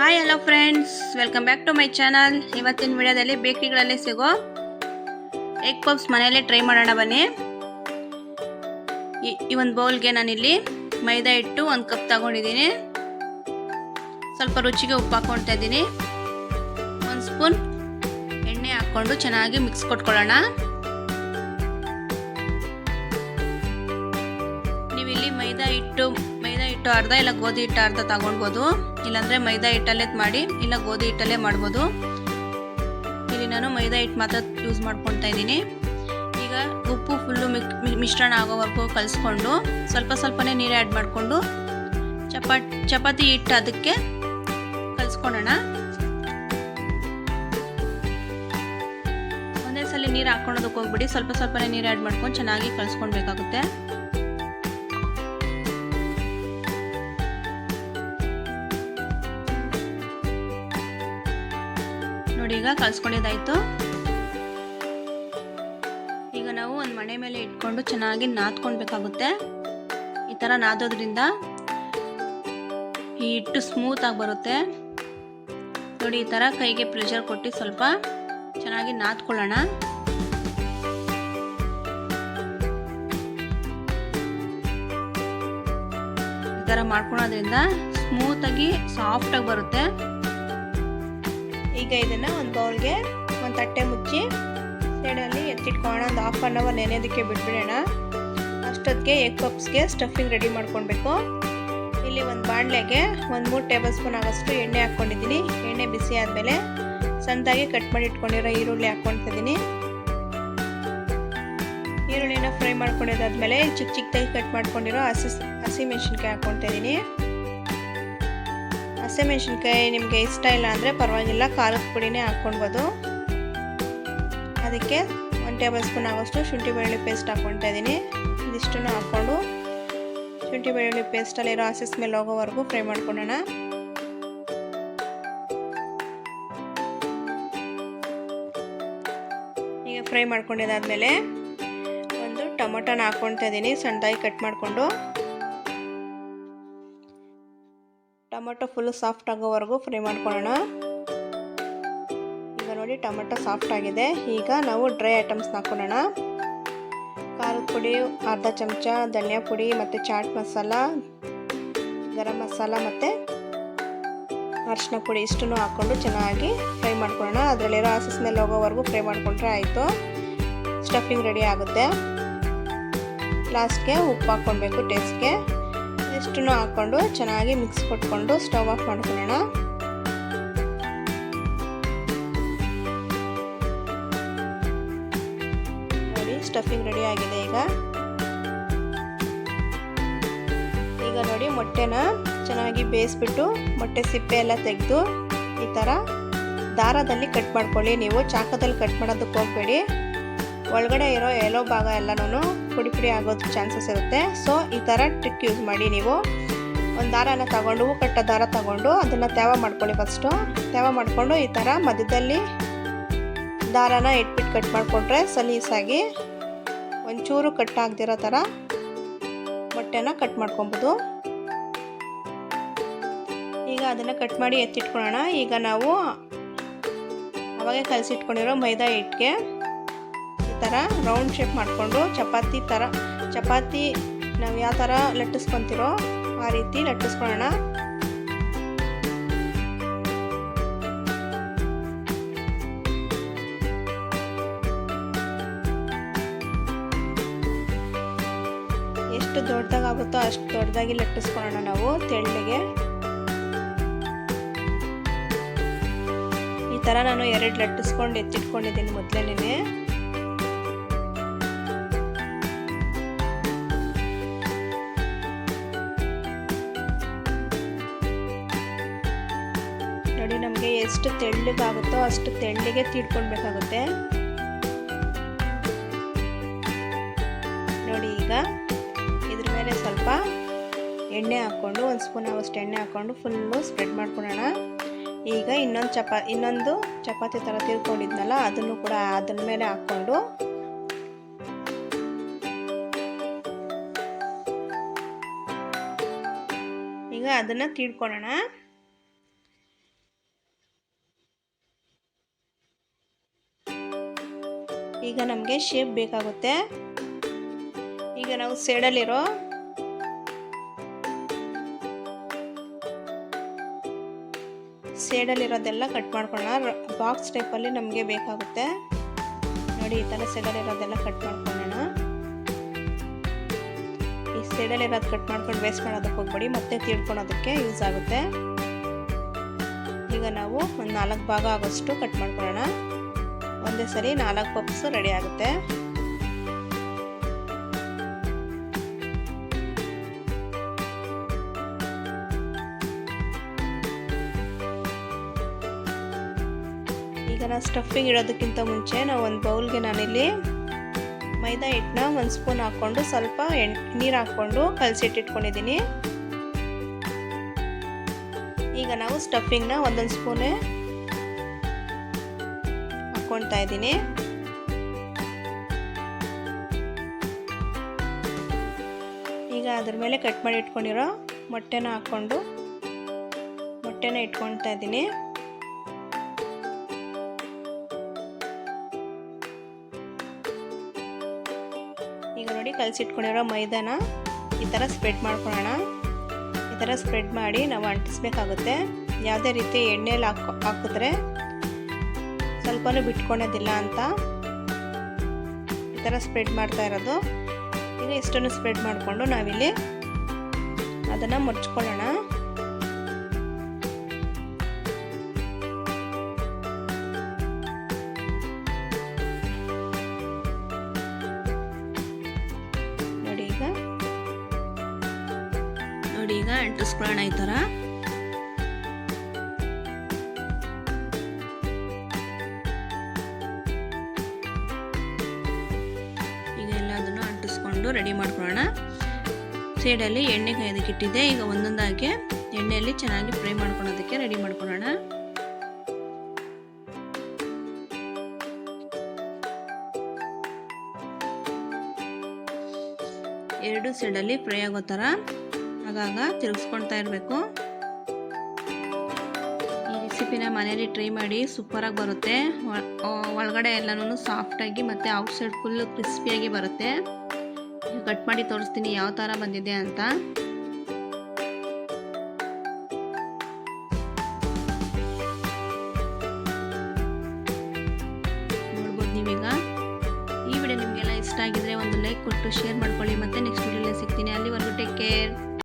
Hi hello friends welcome back to my channel ಇವತ್ತಿನ ವಿಡಿಯೋದಲ್ಲಿ ಬೇಕ್ರಿಗಳಲ್ಲಿ ಸಿಗೋ ಎಗ್ ಪಫ್ಸ್ ಮನೆಯಲ್ಲೇ ಟ್ರೈ ಮಾಡೋಣ ಬನ್ನಿ. ಈ- ಒಂದು ಬೌಲ್ಗೆ ನಾನಿಲ್ಲಿ ಮೈದಾ ಹಿಟ್ಟು ಒಂದು ಕಪ್ ತಗೊಂಡಿದ್ದೀನಿ. ಸ್ವಲ್ಪ ರುಚಿಗೆ ಉಪ್ಪು ಹಾಕ್ಕೊಳ್ತಾ ಇದ್ದೀನಿ. ಒಂದು ಸ್ಪೂನ್ ಎಣ್ಣೆ ಹಾಕ್ಕೊಂಡು ಚೆನ್ನಾಗಿ ಮಿಕ್ಸ್ ಕೊಟ್ಕೊಳ್ಳೋಣ. ಹಿಟ್ಟು ಅರ್ಧ ಇಲ್ಲ ಗೋಧಿ ಹಿಟ್ಟು ಅರ್ಧ ತಗೊಳ್ಬೋದು ಇಲ್ಲಾಂದರೆ ಮೈದಾ ಹಿಟ್ಟಲ್ಲೇ ಮಾಡಿ, ಇಲ್ಲ ಗೋಧಿ ಹಿಟ್ಟಲ್ಲೇ ಮಾಡ್ಬೋದು. ಇಲ್ಲಿ ನಾನು ಮೈದಾ ಹಿಟ್ಟು ಮಾತ್ರ ಯೂಸ್ ಮಾಡ್ಕೊತಾ ಇದ್ದೀನಿ. ಈಗ ಉಪ್ಪು ಫುಲ್ಲು ಮಿಶ್ರಣ ಆಗೋವರೆಗೂ ಕಲಿಸ್ಕೊಂಡು ಸ್ವಲ್ಪ ಸ್ವಲ್ಪನೇ ನೀರು ಆ್ಯಡ್ ಮಾಡಿಕೊಂಡು ಚಪಾಟ್ ಚಪಾತಿ ಹಿಟ್ಟು ಅದಕ್ಕೆ ಕಲಿಸ್ಕೊಳ್ಳೋಣ. ಒಂದೇ ಸಲ ನೀರು ಹಾಕೊಳೋದಕ್ಕೆ ಹೋಗ್ಬಿಡಿ, ಸ್ವಲ್ಪ ಸ್ವಲ್ಪನೇ ನೀರು ಆ್ಯಡ್ ಮಾಡ್ಕೊಂಡು ಚೆನ್ನಾಗಿ ಕಲಿಸ್ಕೊಳ್ಬೇಕಾಗುತ್ತೆ. ನೋಡಿ ಈಗ ಕಲ್ಸ್ಕೊಂಡಿದ್ದಾಯ್ತು. ಈಗ ನಾವು ಒಂದು ಮಣೆ ಮೇಲೆ ಇಟ್ಕೊಂಡು ಚೆನ್ನಾಗಿ ನಾದ್ಕೊಳ್ಬೇಕಾಗುತ್ತೆ. ಈ ಥರ ನಾದೋದ್ರಿಂದ ಈ ಹಿಟ್ಟು ಸ್ಮೂತ್ ಆಗಿ ಬರುತ್ತೆ. ನೋಡಿ, ಈ ಥರ ಕೈಗೆ ಪ್ರೆಷರ್ ಕೊಟ್ಟು ಸ್ವಲ್ಪ ಚೆನ್ನಾಗಿ ನಾದ್ಕೊಳ್ಳೋಣ. ಈ ಥರ ಮಾಡ್ಕೊಳೋದ್ರಿಂದ ಸ್ಮೂತಾಗಿ ಸಾಫ್ಟಾಗಿ ಬರುತ್ತೆ. ಈಗ ಇದನ್ನು ಒಂದು ಬೌಲ್ಗೆ ಒಂದು ತಟ್ಟೆ ಮುಚ್ಚಿ ಸೈಡಲ್ಲಿ ಎತ್ತಿಟ್ಕೊಳ್ಳೋಣ ಒಂದು ಹಾಫ್ ಆನ್ ಅವರ್ ನೆನೆಯೋದಕ್ಕೆ ಬಿಟ್ಬಿಡೋಣ. ಅಷ್ಟೊತ್ತಿಗೆ ಎಗ್ ಪಪ್ಸ್ಗೆ ಸ್ಟಫಿಂಗ್ ರೆಡಿ ಮಾಡ್ಕೊಳ್ಬೇಕು. ಇಲ್ಲಿ ಒಂದು ಬಾಣಲೆಗೆ ಒಂದು ಮೂರು ಟೇಬಲ್ ಸ್ಪೂನ್ ಆಗೋಷ್ಟು ಎಣ್ಣೆ ಹಾಕ್ಕೊಂಡಿದ್ದೀನಿ. ಎಣ್ಣೆ ಬಿಸಿ ಆದಮೇಲೆ ಸಣ್ಣದಾಗಿ ಕಟ್ ಮಾಡಿ ಇಟ್ಕೊಂಡಿರೋ ಈರುಳ್ಳಿ ಹಾಕ್ಕೊಳ್ತಿದ್ದೀನಿ. ಈರುಳ್ಳಿನ ಫ್ರೈ ಮಾಡ್ಕೊಂಡಿದ್ದಾದ್ಮೇಲೆ ಚಿಕ್ಕ ಚಿಕ್ಕದಾಗಿ ಕಟ್ ಮಾಡ್ಕೊಂಡಿರೋ ಹಸಿ ಹಸಿ ಮೆಣಸಿನ್ಕಾಯಿ ಹಾಕ್ಕೊಳ್ತಾ ಇದ್ದೀನಿ ಹಸಿಮೆಣಸಿನ್ಕಾಯಿ ನಿಮಗೆ ಇಷ್ಟ ಇಲ್ಲ ಅಂದರೆ ಪರವಾಗಿಲ್ಲ, ಖಾರದ ಪುಡಿನೇ ಹಾಕ್ಕೊಳ್ಬೋದು. ಅದಕ್ಕೆ ಒಂದು ಟೇಬಲ್ ಸ್ಪೂನ್ ಆಗೋಷ್ಟು ಶುಂಠಿ ಬೆಳ್ಳುಳ್ಳಿ ಪೇಸ್ಟ್ ಹಾಕ್ಕೊಳ್ತಾ ಇದ್ದೀನಿ. ಇದಿಷ್ಟನ್ನು ಹಾಕ್ಕೊಂಡು ಶುಂಠಿ ಬೆಳ್ಳುಳ್ಳಿ ಪೇಸ್ಟಲ್ಲಿರೋ ಹಸಿ ಮೇಲೆ ಹೋಗೋವರೆಗೂ ಫ್ರೈ ಮಾಡ್ಕೊಳ್ಳೋಣ. ಈಗ ಫ್ರೈ ಮಾಡ್ಕೊಂಡಿದ್ದಾದಮೇಲೆ ಒಂದು ಟೊಮೊಟೊನ ಹಾಕ್ಕೊಳ್ತಾ ಇದ್ದೀನಿ, ಸಣ್ಣದಾಗಿ ಕಟ್ ಮಾಡಿಕೊಂಡು. ಟೊಮೊಟೊ ಫುಲ್ಲು ಸಾಫ್ಟ್ ಆಗೋವರೆಗೂ ಫ್ರೈ ಮಾಡ್ಕೊಳ್ಳೋಣ. ಈಗ ನೋಡಿ ಟೊಮೆಟೊ ಸಾಫ್ಟ್ ಆಗಿದೆ. ಈಗ ನಾವು ಡ್ರೈ ಐಟಮ್ಸ್ನ ಹಾಕೊಳ್ಳೋಣ. ಖಾರದ ಪುಡಿ, ಅರ್ಧ ಚಮಚ, ಧನಿಯಾ ಪುಡಿ ಮತ್ತು ಚಾಟ್ ಮಸಾಲ ಗರಂ ಮಸಾಲ ಮತ್ತು ಅರಿಶಿನ ಪುಡಿ ಇಷ್ಟನ್ನು ಹಾಕ್ಕೊಂಡು ಚೆನ್ನಾಗಿ ಫ್ರೈ ಮಾಡ್ಕೊಳ್ಳೋಣ. ಅದರಲ್ಲಿರೋ ಹಸಿ ಸ್ಮೆಲ್ ಹೋಗೋವರೆಗೂ ಫ್ರೈ ಮಾಡಿಕೊಂಡ್ರೆ ಆಯಿತು. ಸ್ಟಫಿಂಗ್ ರೆಡಿ ಆಗುತ್ತೆ. ಲಾಸ್ಟ್ಗೆ ಉಪ್ಪು ಹಾಕ್ಕೊಳ್ಬೇಕು ಟೇಸ್ಟ್ಗೆ ಇಷ್ಟನ್ನು ಹಾಕ್ಕೊಂಡು ಚೆನ್ನಾಗಿ ಮಿಕ್ಸ್ ಕೊಟ್ಕೊಂಡು ಸ್ಟವ್ ಆಫ್ ಮಾಡ್ಕೊಳ್ಳೋಣ. ನೋಡಿ, ಸ್ಟಫಿಂಗ್ ರೆಡಿ ಆಗಿದೆ ಈಗ. ಈಗ ನೋಡಿ, ಮೊಟ್ಟೆನ ಚೆನ್ನಾಗಿ ಬೇಯಿಸ್ಬಿಟ್ಟು ಮೊಟ್ಟೆ ಸಿಪ್ಪೆ ಎಲ್ಲ ತೆಗೆದು ಈ ಥರ ದಾರದಲ್ಲಿ ಕಟ್ ಮಾಡ್ಕೊಳ್ಳಿ. ನೀವು ಚಾಕದಲ್ಲಿ ಕಟ್ ಮಾಡೋದಕ್ಕೆ ಹೋಗಬೇಡಿ. ಒಳಗಡೆ ಇರೋ ಎಲ್ಲೋ ಭಾಗ ಎಲ್ಲನೂ ಪುಡಿ ಪುಡಿ ಆಗೋದು ಚಾನ್ಸಸ್ ಇರುತ್ತೆ. ಸೊ ಈ ಥರ ಟ್ರಿಕ್ ಯೂಸ್ ಮಾಡಿ ನೀವು. ಒಂದು ದಾರನ ತಗೊಂಡು ಹೂ ಕಟ್ಟ ದಾರ ತಗೊಂಡು ಅದನ್ನು ತೇವ ಮಾಡ್ಕೊಳ್ಳಿ ಫಸ್ಟು ತೇವ ಮಾಡಿಕೊಂಡು ಈ ಥರ ಮಧ್ಯದಲ್ಲಿ ದಾರನ ಇಟ್ಬಿಟ್ಟು ಕಟ್ ಮಾಡಿಕೊಂಡ್ರೆ ಸಲೀಸಾಗಿ ಒಂಚೂರು ಕಟ್ ಆಗದಿರೋ ಥರ ಮೊಟ್ಟೆನ ಕಟ್ ಮಾಡ್ಕೊಬೋದು. ಈಗ ಅದನ್ನು ಕಟ್ ಮಾಡಿ ಎತ್ತಿಟ್ಕೊಳ್ಳೋಣ. ಈಗ ನಾವು ಅವಾಗೆ ಕಲಸಿಟ್ಕೊಂಡಿರೋ ಮೈದಾ ಹಿಟ್ಟಿಗೆ ಥರ ರೌಂಡ್ ಶೇಪ್ ಮಾಡಿಕೊಂಡು ಚಪಾತಿ ಥರ, ಚಪಾತಿ ನಾವು ಯಾವ ಥರ ಲಟ್ಟಿಸ್ಕೊತಿರೋ ಆ ರೀತಿ ಲಟ್ಟಿಸ್ಕೊಳ್ಳೋಣ. ಎಷ್ಟು ದೊಡ್ಡದಾಗುತ್ತೋ ಅಷ್ಟು ದೊಡ್ಡದಾಗಿ ಲಟ್ಟಿಸ್ಕೊಳ್ಳೋಣ ನಾವು ತೆಳ್ಳಿಗೆ. ಈ ಥರ ನಾನು ಎರಡು ಲಟ್ಟಿಸ್ಕೊಂಡು ಎತ್ತಿಟ್ಕೊಂಡಿದ್ದೀನಿ ಮೊದಲೇನೆ ನೋಡಿ ನಮಗೆ ಎಷ್ಟು ತೆಳ್ಳಗಾಗುತ್ತೋ ಅಷ್ಟು ತೆಳ್ಳಗೆ ತೀಡ್ಕೊಳ್ಬೇಕಾಗುತ್ತೆ. ನೋಡಿ ಈಗ ಇದ್ರ ಮೇಲೆ ಸ್ವಲ್ಪ ಎಣ್ಣೆ ಹಾಕ್ಕೊಂಡು, ಒಂದು ಸ್ಪೂನ್ ಆಗೋಷ್ಟು ಎಣ್ಣೆ ಹಾಕ್ಕೊಂಡು ಫುಲ್ಲು ಸ್ಪ್ರೆಡ್ ಮಾಡ್ಕೊಳ್ಳೋಣ. ಈಗ ಇನ್ನೊಂದು ಚಪಾ, ಇನ್ನೊಂದು ಚಪಾತಿ ಥರ ತಿರ್ಕೊಂಡಿದ್ನಲ್ಲ, ಅದನ್ನು ಕೂಡ ಅದ್ರ ಮೇಲೆ ಹಾಕ್ಕೊಂಡು. ಈಗ ಅದನ್ನು ತೀಡ್ಕೊಳ್ಳೋಣ. ಈಗ ನಮಗೆ ಶೇಪ್ ಬೇಕಾಗುತ್ತೆ. ಈಗ ನಾವು ಸೈಡಲ್ಲಿರೋ ಸೈಡಲ್ಲಿರೋದೆಲ್ಲ ಕಟ್ ಮಾಡ್ಕೊಳ್ಳೋಣ. ಬಾಕ್ಸ್ ಟೈಪಲ್ಲಿ ನಮಗೆ ಬೇಕಾಗುತ್ತೆ. ನೋಡಿ, ಈ ಥರ ಸೈಡಲ್ಲಿರೋದೆಲ್ಲ ಕಟ್ ಮಾಡ್ಕೊಳ್ಳೋಣ. ಈ ಸೈಡಲ್ಲಿರೋದು ಕಟ್ ಮಾಡ್ಕೊಂಡು ವೇಸ್ಟ್ ಮಾಡೋದಕ್ಕೆ ಹೋಗ್ಬೇಡಿ. ಮತ್ತೆ ತೀಡ್ಕೊಳೋದಕ್ಕೆ ಯೂಸ್ ಆಗುತ್ತೆ. ಈಗ ನಾವು ಒಂದು ನಾಲ್ಕು ಭಾಗ ಆಗೋಷ್ಟು ಕಟ್ ಮಾಡ್ಕೊಳ್ಳೋಣ. ಒಂದೇ ಸರಿ ನಾಲ್ಕು ಪಪ್ಸು ರೆಡಿ ಆಗುತ್ತೆ. ಈಗ ನಾವು ಸ್ಟಫಿಂಗ್ ಇಡೋದಕ್ಕಿಂತ ಮುಂಚೆ ನಾವು ಒಂದು ಬೌಲ್ಗೆ ನಾನಿಲ್ಲಿ ಮೈದಾ ಹಿಟ್ಟನ್ನ ಒಂದು ಸ್ಪೂನ್ ಹಾಕ್ಕೊಂಡು ಸ್ವಲ್ಪ ಎಣ್, ನೀರು ಹಾಕ್ಕೊಂಡು ಕಲಸಿಟ್ಟಿಟ್ಕೊಂಡಿದ್ದೀನಿ ಈಗ ನಾವು ಸ್ಟಫಿಂಗ್ನ ಒಂದೊಂದು ಸ್ಪೂನೇ ಹಾಕ್ಕೊಳ್ತಾ ಇದ್ದೀನಿ. ಈಗ ಅದ್ರ ಮೇಲೆ ಕಟ್ ಮಾಡಿ ಇಟ್ಕೊಂಡಿರೋ ಮೊಟ್ಟೆನ ಹಾಕ್ಕೊಂಡು ಮೊಟ್ಟೆನ ಇಟ್ಕೊಳ್ತಾ ಇದ್ದೀನಿ. ಈಗ ನೋಡಿ ಕಲಸಿಟ್ಕೊಂಡಿರೋ ಮೈದಾನ ಈ ಥರ ಸ್ಪ್ರೆಡ್ ಮಾಡ್ಕೊಳ್ಳೋಣ. ಈ ಥರ ಸ್ಪ್ರೆಡ್ ಮಾಡಿ ನಾವು ಅಂಟಿಸ್ಬೇಕಾಗುತ್ತೆ. ಯಾವುದೇ ರೀತಿ ಎಣ್ಣೆಲಿ ಹಾಕೋ ಹಾಕಿದ್ರೆ ಸ್ವಲ್ಪನೂ ಬಿಟ್ಕೊಳೋದಿಲ್ಲ ಅಂತ ಈ ಥರ ಸ್ಪ್ರೆಡ್ ಮಾಡ್ತಾ ಇರೋದು. ಈಗ ಇಷ್ಟನ್ನು ಸ್ಪ್ರೆಡ್ ಮಾಡಿಕೊಂಡು ನಾವಿಲ್ಲಿ ಅದನ್ನು ಮುಚ್ಕೊಳ್ಳೋಣ ನೋಡಿ ಈಗ. ನೋಡಿ ಈಗ ಅಂಟಿಸ್ಕೊಳ್ಳೋಣ ಈ ಥರ. ರೆಡಿ ಮಾಡ್ಕೊಳ್ಳೋಣ. ಸೈಡಲ್ಲಿ ಎಣ್ಣೆ ಕಾಯೋದಕ್ಕೆ ಇಟ್ಟಿದ್ದೆ. ಈಗ ಒಂದೊಂದಾಗಿ ಎಣ್ಣೆಯಲ್ಲಿ ಚೆನ್ನಾಗಿ ಫ್ರೈ ಮಾಡ್ಕೊಳೋದಕ್ಕೆ ರೆಡಿ ಮಾಡ್ಕೊಳ್ಳೋಣ. ಎರಡು ಸೈಡಲ್ಲಿ ಫ್ರೈ ಆಗೋ ಥರ ಆಗಾಗ ತಿರುಗಿಸ್ಕೊಳ್ತಾ ಇರಬೇಕು. ಈ ರೆಸಿಪಿನ ಮನೇಲಿ ಟ್ರೈ ಮಾಡಿ ಸೂಪರಾಗಿ ಬರುತ್ತೆ. ಒಳಗಡೆ ಎಲ್ಲನೂ ಸಾಫ್ಟಾಗಿ ಮತ್ತು ಔಟ್ಸೈಡ್ ಫುಲ್ಲು ಕ್ರಿಸ್ಪಿಯಾಗಿ ಬರುತ್ತೆ. ಕಟ್ ಮಾಡಿ ತೋರಿಸ್ತೀನಿ ಯಾವ ಥರ ಬಂದಿದೆ ಅಂತ. ನೋಡ್ಬೋದು ನೀವೀಗ. ಈ ವಿಡಿಯೋ ನಿಮಗೆಲ್ಲ ಇಷ್ಟ ಆಗಿದ್ರೆ ಒಂದು ಲೈಕ್ ಕೊಟ್ಟು ಶೇರ್ ಮಾಡ್ಕೊಳ್ಳಿ. ಮತ್ತೆ ನೆಕ್ಸ್ಟ್ ವಿಡಿಯೋಲ್ಲೇ ಸಿಗ್ತೀನಿ. ಅಲ್ಲಿವರೆಗೂ ಟೇಕ್ ಕೇರ್